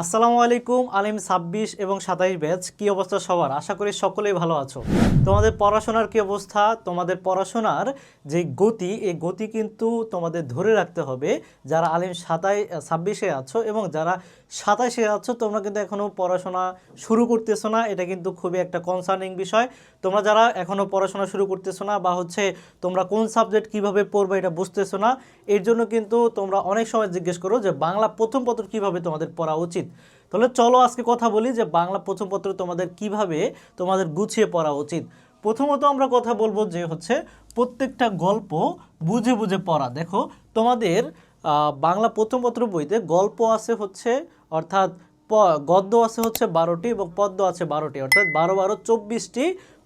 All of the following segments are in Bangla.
আসসালামু আলাইকুম, আলিম ছাব্বিশ এবং সাতাইশ ব্যাচ, কি অবস্থা সবার? আশা করি সকলেই ভালো আছো। তোমাদের পড়াশোনার কি অবস্থা? তোমাদের পড়াশোনার যে গতি, এই গতি কিন্তু তোমাদের ধরে রাখতে হবে। যারা আলিম সাতাই, ছাব্বিশে আছো এবং যারা সাতাইশে আছো, তোমরা কিন্তু এখনও পড়াশোনা শুরু করতেছো না। এটা কিন্তু খুবই একটা কনসার্নিং বিষয়। তোমরা যারা এখনও পড়াশোনা শুরু করতেছো না বা হচ্ছে তোমরা কোন সাবজেক্ট কীভাবে পড়বে এটা বুঝতেছো না, এর জন্য কিন্তু তোমরা অনেক সময় জিজ্ঞেস করো যে বাংলা প্রথম পত্র কীভাবে তোমাদের পড়া উচিত? তাহলে চলো আজকে কথা বলি যে বাংলা প্রথম পত্র তোমাদের কীভাবে তোমাদের গুছিয়ে পড়া উচিত। প্রথমত আমরা কথা বলব যে হচ্ছে প্রত্যেকটা গল্প বুঝে বুঝে পড়া। দেখো, তোমাদের বাংলা প্রথম পত্র বইতে গল্প আছে হচ্ছে, অর্থাৎ গদ্য আছে হচ্ছে বারোটি এবং পদ্য আছে বারোটি। অর্থাৎ বারো বারো চব্বিশটি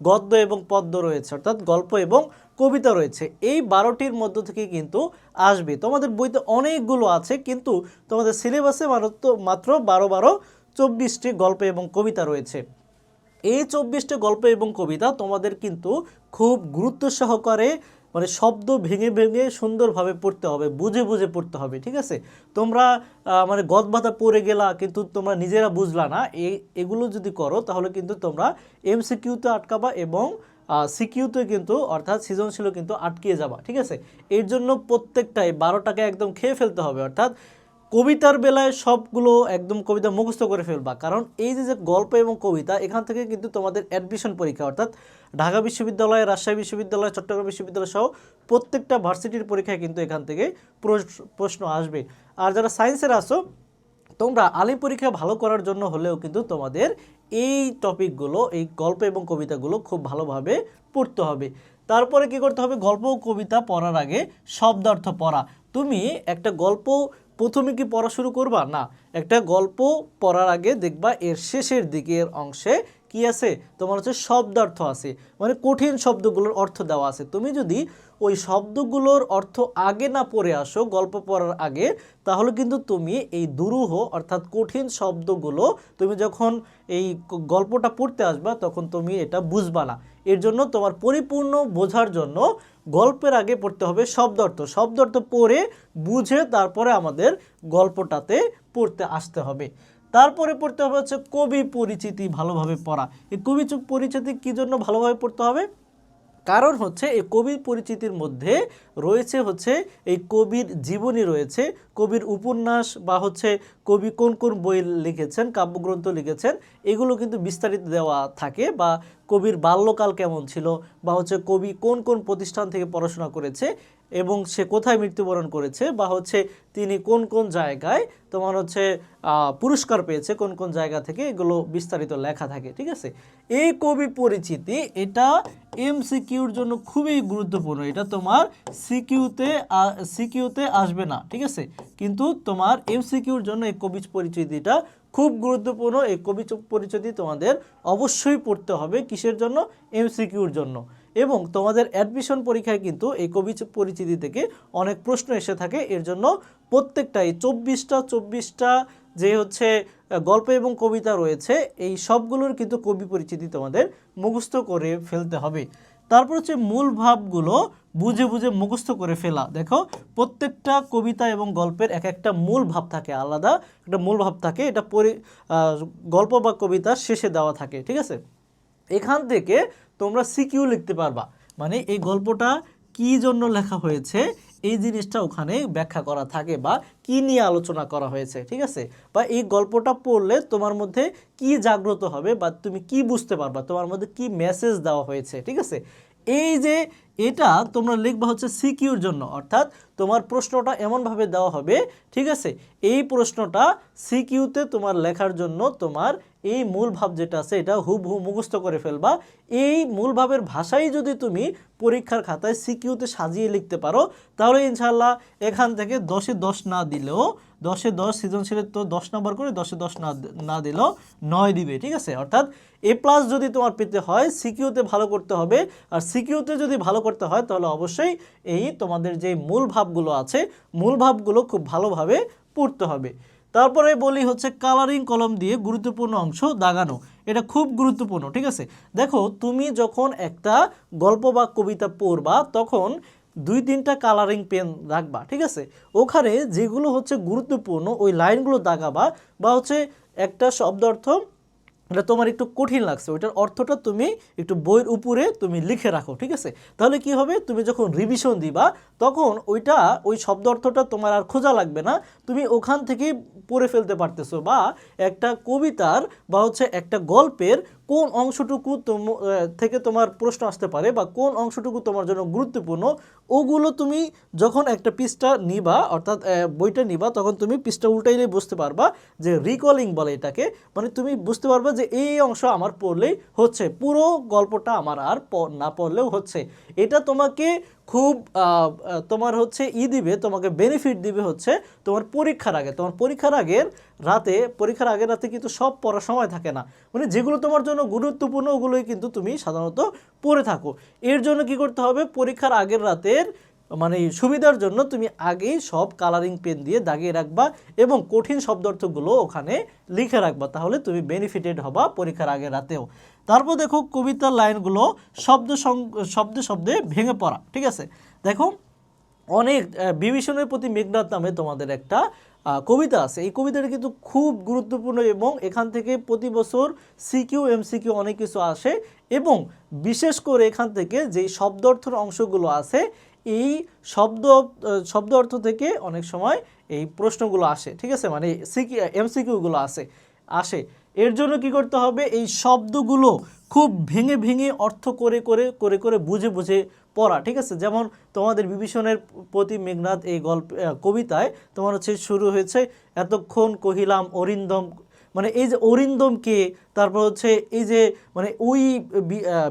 গদ্য এবং পদ্য রয়েছে। অর্থাৎ গল্প এবং কবিতা রয়েছে। এই বারোটির মধ্য থেকে কিন্তু আসবে। তোমাদের বইতে অনেকগুলো আছে, কিন্তু তোমাদের সিলেবাসে মাত্র বারো বারো চব্বিশটি গল্প এবং কবিতা রয়েছে। এই চব্বিশটি গল্প এবং কবিতা তোমাদের কিন্তু খুব গুরুত্ব সহকারে মানে শব্দ ভেঙে ভেঙে সুন্দরভাবে পড়তে হবে, বুঝে বুঝে পড়তে হবে, ঠিক আছে? তোমরা মানে গদবাধা পড়ে গেলা, কিন্তু তোমরা নিজেরা বুঝলা না। এই এগুলো যদি করো, তাহলে কিন্তু তোমরা এমসিকিউতে আটকাবা এবং সিকিউতে কিন্তু, অর্থাৎ সৃজনশীলও কিন্তু আটকিয়ে যাবা, ঠিক আছে? এর জন্য প্রত্যেকটাই বারোটাকে একদম খেয়ে ফেলতে হবে, অর্থাৎ কবিতার বেলায় সবগুলো একদম কবিতা মুখস্থ করে ফেলবা। কারণ এই যে যে গল্প এবং কবিতা, এখান থেকে কিন্তু তোমাদের অ্যাডমিশন পরীক্ষা, অর্থাৎ ঢাকা বিশ্ববিদ্যালয়, রাজশাহী বিশ্ববিদ্যালয়, চট্টগ্রাম বিশ্ববিদ্যালয় সহ প্রত্যেকটা ভার্সিটির পরীক্ষায় কিন্তু এখান থেকে প্রশ- প্রশ্ন আসবে। আর যারা সায়েন্সের আসো তোমরা আলিম পরীক্ষা ভালো করার জন্য হলেও কিন্তু তোমাদের এই টপিকগুলো, এই গল্প এবং কবিতাগুলো খুব ভালোভাবে পড়তে হবে। তারপরে কি করতে হবে? গল্প ও কবিতা পড়ার আগে শব্দার্থ পড়া। তুমি একটা গল্প প্রথমে কি পড়া শুরু করবা? না, একটা গল্প পড়ার আগে দেখবা এর শেষের দিকের অংশে কি আছে? তোমার হচ্ছে শব্দার্থ আছে। মানে কঠিন শব্দগুলোর অর্থ দেওয়া আছে। তুমি যদি ওই শব্দগুলোর অর্থ আগে না পড়ে আসো, গল্প পড়ার আগে, তাহলে কিন্তু তুমি এই দুরূহ অর্থাৎ কঠিন শব্দগুলো তুমি যখন এই গল্পটা পড়তে আসবা, তখন তুমি এটা বুঝবা না। এর জন্য তোমার পরিপূর্ণ বোঝার জন্য গল্পের আগে পড়তে হবে শব্দার্থ শব্দার্থ পড়ে, বুঝে তারপরে আমাদের গল্পটাতে পড়তে আসতে হবে। তারপরে পড়তে হবে হচ্ছে কবি পরিচিতি ভালোভাবে পড়া। এই কবি পরিচিতি কী জন্য ভালোভাবে পড়তে হবে? কারণ হচ্ছে এই কবির পরিচিতির মধ্যে রয়েছে হচ্ছে এই কবির জীবনী রয়েছে, কবির উপন্যাস বা হচ্ছে কবি কোন কোন বই লিখেছেন, কাব্যগ্রন্থ লিখেছেন, এগুলো কিন্তু বিস্তারিত দেওয়া থাকে বা কবির বাল্যকাল কেমন ছিল বা হচ্ছে কবি কোন কোন প্রতিষ্ঠান থেকে পড়াশোনা করেছে এবং সে কোথায় মৃত্যুবরণ করেছে বা হচ্ছে তিনি কোন কোন জায়গায় তোমার হচ্ছে পুরস্কার পেয়েছে, কোন কোন জায়গা থেকে এগুলো বিস্তারিত লেখা থাকে, ঠিক আছে? এই কবি পরিচিতি, এটা এমসিকিউর জন্য খুবই গুরুত্বপূর্ণ। এটা তোমার সিকিউতে সিকিউতে আসবে না, ঠিক আছে? কিন্তু তোমার এমসিকিউর জন্য এই কবি পরিচিতিটা খুব গুরুত্বপূর্ণ। এই কবি পরিচিতি তোমাদের অবশ্যই পড়তে হবে কিসের জন্য? এমসিকিউর জন্য। এবং তোমাদের অ্যাডমিশন পরীক্ষায় কিন্তু এই কবি পরিচিতি থেকে অনেক প্রশ্ন এসে থাকে। এর জন্য প্রত্যেকটাই চব্বিশটা চব্বিশটা যে হচ্ছে গল্প এবং কবিতা রয়েছে, এই সবগুলোর কিন্তু কবি পরিচিতি তোমাদের মুখস্থ করে ফেলতে হবে। তারপর হচ্ছে মূল ভাবগুলো বুঝে বুঝে মুখস্থ করে ফেলা। দেখো, প্রত্যেকটা কবিতা এবং গল্পের এক একটা মূল ভাব থাকে, আলাদা একটা মূল ভাব থাকে। এটা পরি গল্প বা কবিতার শেষে দেওয়া থাকে, ঠিক আছে? এখান থেকে তোমরা সিকিউ লিখতে পারবা। মানে এই গল্পটা কি জন্য লেখা হয়েছে, এই জিনিসটা ওখানে ব্যাখ্যা করা থাকে বা কি নিয়ে আলোচনা করা হয়েছে, ঠিক আছে? বা এই গল্পটা পড়লে তোমার মধ্যে কি জাগ্রত হবে বা তুমি কি বুঝতে পারবা, তোমার মধ্যে কি মেসেজ দেওয়া হয়েছে, ঠিক আছে? এই যে এটা তোমরা লিখবা হচ্ছে সিকিউর জন্য, অর্থাৎ তোমার প্রশ্নটা এমনভাবে দেওয়া হবে, ঠিক আছে? এই প্রশ্নটা সিকিউতে তোমার লেখার জন্য তোমার এই মূল ভাব যেটা আছে, এটা হুবহু মুখস্থ করে ফেলবা। এই মূল ভাবের ভাষাই যদি তুমি পরীক্ষার খাতায় সিকিউতে সাজিয়ে লিখতে পারো, তাহলে ইনশাল্লাহ এখান থেকে দশে দশ না দিলেও, দশে দশ সৃজনশীলের তো দশ নাম্বার করে দশে দশ না না দিলেও নয় দিবে, ঠিক আছে? অর্থাৎ এ প্লাস যদি তোমার পেতে হয়, সিকিউতে ভালো করতে হবে, আর সিকিউতে যদি ভালো করতে হয়, তাহলে অবশ্যই এই তোমাদের যে মূল ভাবগুলো আছে, মূল ভাবগুলো খুব ভালোভাবে পড়তে হবে। তারপরে বলি হচ্ছে কালারিং কলম দিয়ে গুরুত্বপূর্ণ অংশ দাগানো। এটা খুব গুরুত্বপূর্ণ, ঠিক আছে? দেখো, তুমি যখন একটা গল্প বা কবিতা পড়বা, তখন দুই তিনটা কালারিং পেন রাখবা, ঠিক আছে? ওখানে যেগুলো হচ্ছে গুরুত্বপূর্ণ, ওই লাইনগুলো দাগাবা বা হচ্ছে একটা শব্দ অর্থ এটা তোমার একটু কঠিন লাগছে, ওইটার অর্থটা তুমি একটু বইয়ের উপরে তুমি লিখে রাখো, ঠিক আছে? তাহলে কি হবে? তুমি যখন রিভিশন দিবা, তখন ওইটা, ওই শব্দ অর্থটা তোমার আর খোঁজা লাগবে না। তুমি ওখান থেকেই পড়ে ফেলতে পারতেছো বা একটা কবিতার বা হচ্ছে একটা গল্পের কোন অংশটুকু থেকে তোমার প্রশ্ন আসতে পারে বা কোন অংশটুকু তোমার জন্য গুরুত্বপূর্ণ, ওগুলো তুমি যখন একটা পৃষ্ঠা নিবা, অর্থাৎ বইটা নিবা, তখন তুমি পৃষ্ঠা উল্টাইলে বুঝতে পারবা যে রিকলিং বলে এটাকে মানে তুমি বুঝতে পারবা যে এই অংশ আমার পড়লেই হচ্ছে, পুরো গল্পটা আমার আর না পড়লেও হচ্ছে। এটা তোমাকে খুব তোমার হচ্ছে ই দিবে, তোমাকে বেনিফিট দিবে হচ্ছে তোমার পরীক্ষার আগে। তোমার পরীক্ষার আগের রাতে, পরীক্ষার আগের রাতে কিন্তু সব পড়ার সময় থাকে না। মানে যেগুলো তোমার জন্য গুরুত্বপূর্ণ, ওগুলোই কিন্তু তুমি সাধারণত পড়ে থাকো। এর জন্য কি করতে হবে? পরীক্ষার আগের রাতের মানে সুবিধার জন্য তুমি আগেই সব কালারিং পেন দিয়ে দাগিয়ে রাখবা এবং কঠিন শব্দার্থগুলো ওখানে লিখে রাখবা, তাহলে তুমি বেনিফিটেড হবা পরীক্ষার আগের রাতেও। তারপর দেখো কবিতার লাইনগুলো শব্দ শব্দে শব্দে ভেঙে পড়া, ঠিক আছে? দেখো, অনেক বিভীষণের প্রতি মেঘনাথ নামে তোমাদের একটা কবিতা আছে। এই কবিতাটা কিন্তু খুব গুরুত্বপূর্ণ এবং এখান থেকে প্রতি বছর সিকিউ এমসিকিউ অনেক কিছু আসে এবং বিশেষ করে এখান থেকে যেই শব্দ অর্থের অংশগুলো আছে এই শব্দ শব্দ অর্থ থেকে অনেক সময় এই প্রশ্নগুলো আসে, ঠিক আছে? মানে সিকি, এমসিকিউগুলো আসে আসে। এর জন্য কি করতে হবে? এই শব্দগুলো খুব ভেঙে ভেঙে অর্থ করে করে করে করে বুঝে বুঝে পড়া, ঠিক আছে? যেমন তোমাদের বিভীষণের প্রতি মেঘনাথ এই গল্প কবিতায় তোমার হচ্ছে শুরু হয়েছে, এতক্ষণ কহিলাম অরিন্দম মানে এই যে অরিন্দমকে, তারপর হচ্ছে এই যে মানে ওই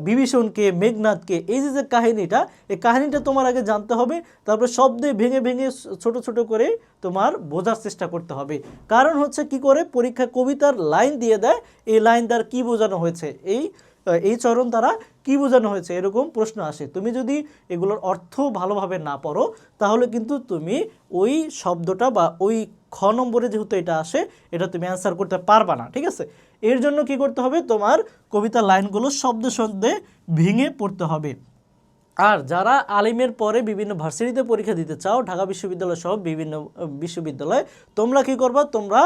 বিভীষণকে, মেঘনাথকে, এই যে যে কাহিনীটা, এই কাহিনীটা তোমার আগে জানতে হবে, তারপরে শব্দে ভেঙে ভেঙে ছোট ছোট করে তোমার বোঝার চেষ্টা করতে হবে। কারণ হচ্ছে কি করে? পরীক্ষা কবিতার লাইন দিয়ে দেয়, এই লাইন দ্বারা কি বোঝানো হয়েছে? এই এই চরণ দ্বারা কি বোঝানো হয়েছে? এরকম প্রশ্ন আসে। তুমি যদি এগুলোর অর্থ ভালোভাবে না পড়ো, তাহলে কিন্তু তুমি ওই শব্দটা বা ওই খ নম্বরে যেহেতু এটা আসে, এটা তুমি অ্যান্সার করতে পারবা না, ঠিক আছে? এর জন্য কি করতে হবে? তোমার কবিতার লাইনগুলো শব্দ শব্দে ভেঙে পড়তে হবে। আর যারা আলিমের পরে বিভিন্ন ভার্সিটিতে পরীক্ষা দিতে চাও, ঢাকা বিশ্ববিদ্যালয় সহ বিভিন্ন বিশ্ববিদ্যালয়, তোমরা কি করবা? তোমরা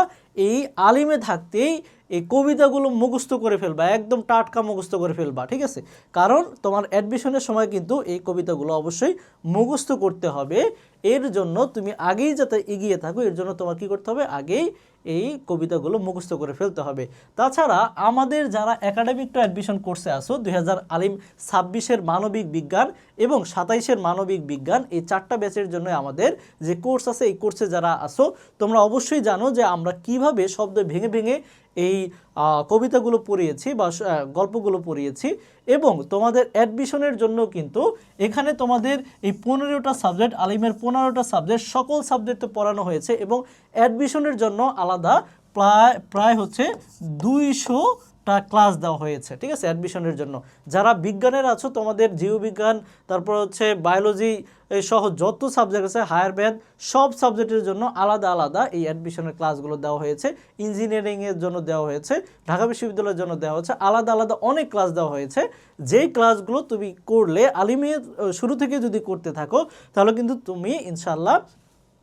এই আলিমে থাকতেই এই কবিতাগুলো মুখস্থ করে ফেলবা, একদম টাটকা মুখস্থ করে ফেলবা, ঠিক আছে? কারণ তোমার অ্যাডমিশনের সময় কিন্তু এই কবিতাগুলো অবশ্যই মুখস্থ করতে হবে। এর জন্য তুমি আগেই যাতে এগিয়ে থাকো, এর জন্য তোমার কি করতে হবে? আগেই এই কবিতাগুলো মুখস্থ করে ফেলতে হবে। তাছাড়া আমাদের যারা একাডেমিক টু অ্যাডমিশন কোর্সে আসো দুই হাজার আলিম ছাব্বিশের মানবিক বিজ্ঞান এবং সাতাইশের মানবিক বিজ্ঞান এই চারটা ব্যাচের জন্য আমাদের যে কোর্স আছে, এই কোর্সে যারা আসো তোমরা অবশ্যই জানো যে আমরা কীভাবে শব্দ ভেঙে ভেঙে এই কবিতাগুলো পড়িয়েছি বা গল্পগুলো পড়িয়েছি এবং তোমাদের অ্যাডমিশনের জন্য কিন্তু এখানে তোমাদের এই পনেরোটা সাবজেক্ট, আলিমের পনেরোটা সাবজেক্ট সকল সাবজেক্টে পড়ানো হয়েছে এবং অ্যাডমিশনের জন্য আলাদা প্রায় প্রায় হচ্ছে দুইশোটা ক্লাস দেওয়া হয়েছে, ঠিক আছে? অ্যাডমিশনের জন্য। যারা বিজ্ঞানের আছো, তোমাদের জীববিজ্ঞান, তারপর হচ্ছে বায়োলজি সহ যত সাবজেক্ট আছে হায়ার ম্যাথ সব সাবজেক্টের জন্য আলাদা আলাদা এই অ্যাডমিশনের ক্লাসগুলো দেওয়া হয়েছে। ইঞ্জিনিয়ারিংয়ের জন্য দেওয়া হয়েছে, ঢাকা বিশ্ববিদ্যালয়ের জন্য দেওয়া হচ্ছে আলাদা আলাদা অনেক ক্লাস দেওয়া হয়েছে। যেই ক্লাসগুলো তুমি করলে আলিমের শুরু থেকে যদি করতে থাকো, তাহলে কিন্তু তুমি ইনশাল্লাহ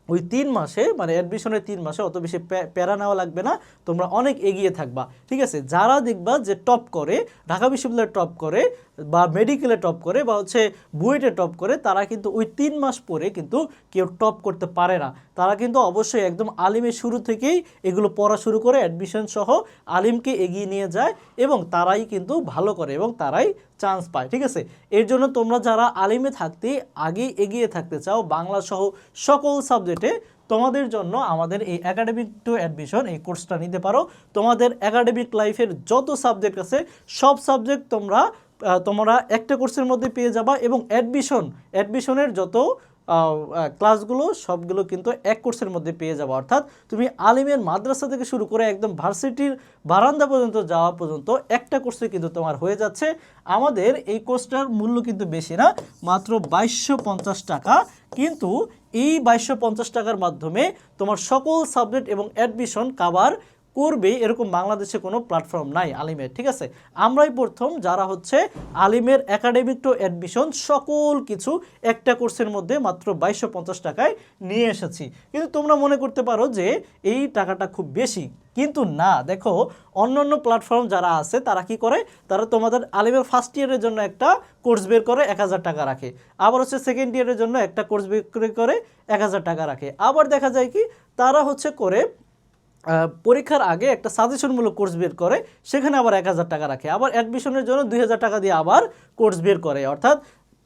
ওই তিন মাসে মানে অ্যাডমিশনের তিন মাসে অত বেশি প্যা- প্যারা নেওয়া লাগবে না, তোমরা অনেক এগিয়ে থাকবা, ঠিক আছে? যারা দেখবা যে টপ করে, ঢাকা বিশ্ববিদ্যালয়ে টপ করে বা মেডিকেলে টপ করে বা হচ্ছে বুয়েটে টপ করে, তারা কিন্তু ওই তিন মাস পরে কিন্তু কেউ টপ করতে পারে না। তারা কিন্তু অবশ্যই একদম আলিমের শুরু থেকেই এগুলো পড়া শুরু করে অ্যাডমিশন সহ আলিমকে এগিয়ে নিয়ে যায় এবং তারাই কিন্তু ভালো করে এবং তারাই চান্স পায়, ঠিক আছে? এর জন্য তোমরা যারা আলিমে থাকতে আগে এগিয়ে থাকতে চাও, বাংলা সহ সকল সাবজেক্টে, তোমাদের জন্য আমাদের এই একাডেমিক টু অ্যাডমিশন এই কোর্সটা নিতে পারো। তোমাদের একাডেমিক লাইফের যত সাবজেক্ট আছে, সব সাবজেক্ট তোমরা তোমরা একটা কোর্সের মধ্যে পেয়ে যাবা এবং অ্যাডমিশন অ্যাডমিশনের যত ক্লাসগুলো সবগুলো কিন্তু এক কোর্সের মধ্যে পেয়ে যাব। অর্থাৎ তুমি আলিমের মাদ্রাসা থেকে শুরু করে একদম ভার্সিটির বারান্দা পর্যন্ত যাওয়া পর্যন্ত একটা কোর্সে কিন্তু তোমার হয়ে যাচ্ছে। আমাদের এই কোর্সটার মূল্য কিন্তু বেশি না, মাত্র বাইশশো টাকা। কিন্তু এই বাইশশো টাকার মাধ্যমে তোমার সকল সাবজেক্ট এবং অ্যাডমিশন কাভার করবে এরকম বাংলাদেশে কোনো প্ল্যাটফর্ম নাই আলিমের ঠিক আছে? আমরাই প্রথম যারা হচ্ছে আলিমের একাডেমিক টু অ্যাডমিশন সকল কিছু একটা কোর্সের মধ্যে মাত্র বাইশশো টাকায় নিয়ে এসেছি। কিন্তু তোমরা মনে করতে পারো যে এই টাকাটা খুব বেশি। কিন্তু না, দেখো, অন্যান্য প্ল্যাটফর্ম যারা আছে, তারা কি করে? তারা তোমাদের আলিমের ফার্স্ট ইয়ারের জন্য একটা কোর্স বের করে এক হাজার টাকা রাখে। আবার হচ্ছে সেকেন্ড ইয়ারের জন্য একটা কোর্স বের করে এক হাজার টাকা রাখে। আবার দেখা যায় কি, তারা হচ্ছে করে পরীক্ষার আগে একটা সাজেশনমূলক কোর্স বের করে, সেখানে আবার এক হাজার টাকা রাখে। আবার অ্যাডমিশনের জন্য দুই হাজার টাকা দিয়ে আবার কোর্স বের করে। অর্থাৎ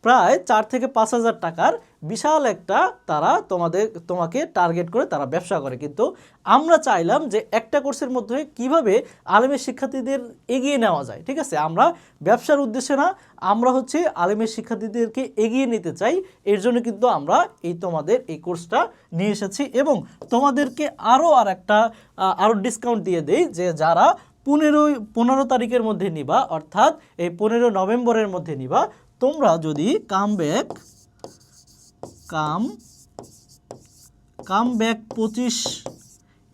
প্রায় চার থেকে পাঁচ হাজার টাকার বিশাল একটা তারা তোমাদের, তোমাকে টার্গেট করে তারা ব্যবসা করে। কিন্তু আমরা চাইলাম যে একটা কোর্সের মধ্যে কীভাবে আলেমের শিক্ষার্থীদের এগিয়ে নেওয়া যায়, ঠিক আছে? আমরা ব্যবসার উদ্দেশ্যে না, আমরা হচ্ছে আলেমের শিক্ষার্থীদেরকে এগিয়ে নিতে চাই। এর জন্য কিন্তু আমরা এই তোমাদের এই কোর্সটা নিয়ে এসেছি এবং তোমাদেরকে আরও আর একটা আরও ডিসকাউন্ট দিয়ে দেই যে যারা পনেরোই, পনেরো তারিখের মধ্যে নিবা, অর্থাৎ এই পনেরো নভেম্বরের মধ্যে নিবা তোমরা যদি come back come come back পঁচিশ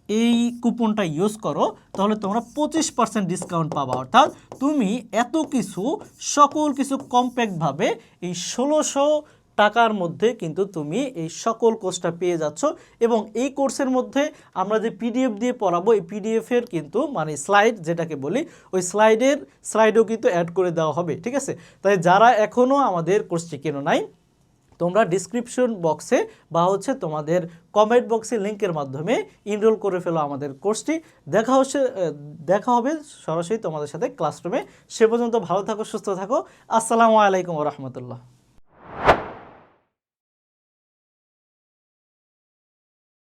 এই কুপনটা ইউজ করো, তাহলে তোমরা পঁচিশ পার্সেন্ট ডিসকাউন্ট পাবা। অর্থাৎ তুমি এত কিছু, সকল কিছু কমপ্যাক্টভাবে এই ষোলোশো টাকার মধ্যে কিন্তু তুমি এই সকল কোর্সটা পেয়ে যাচ্ছ এবং এই কোর্সের মধ্যে আমরা যে পিডিএফ দিয়ে পড়াবো, এই পিডিএফের কিন্তু মানে স্লাইড যেটাকে বলি, ওই স্লাইডের স্লাইডও কিন্তু অ্যাড করে দেওয়া হবে, ঠিক আছে? তাই যারা এখনও আমাদের কোর্সটি কেন নাই, তোমরা ডিসক্রিপশন বক্সে বা হচ্ছে তোমাদের কমেন্ট বক্সে লিঙ্কের মাধ্যমে ইনরোল করে ফেলো আমাদের কোর্সটি দেখা হচ্ছে দেখা হবে সরাসরি তোমাদের সাথে ক্লাসরুমে সে পর্যন্ত ভালো থাকো, সুস্থ থাকো। আসসালামু আলাইকুম রহমতুল্লাহ।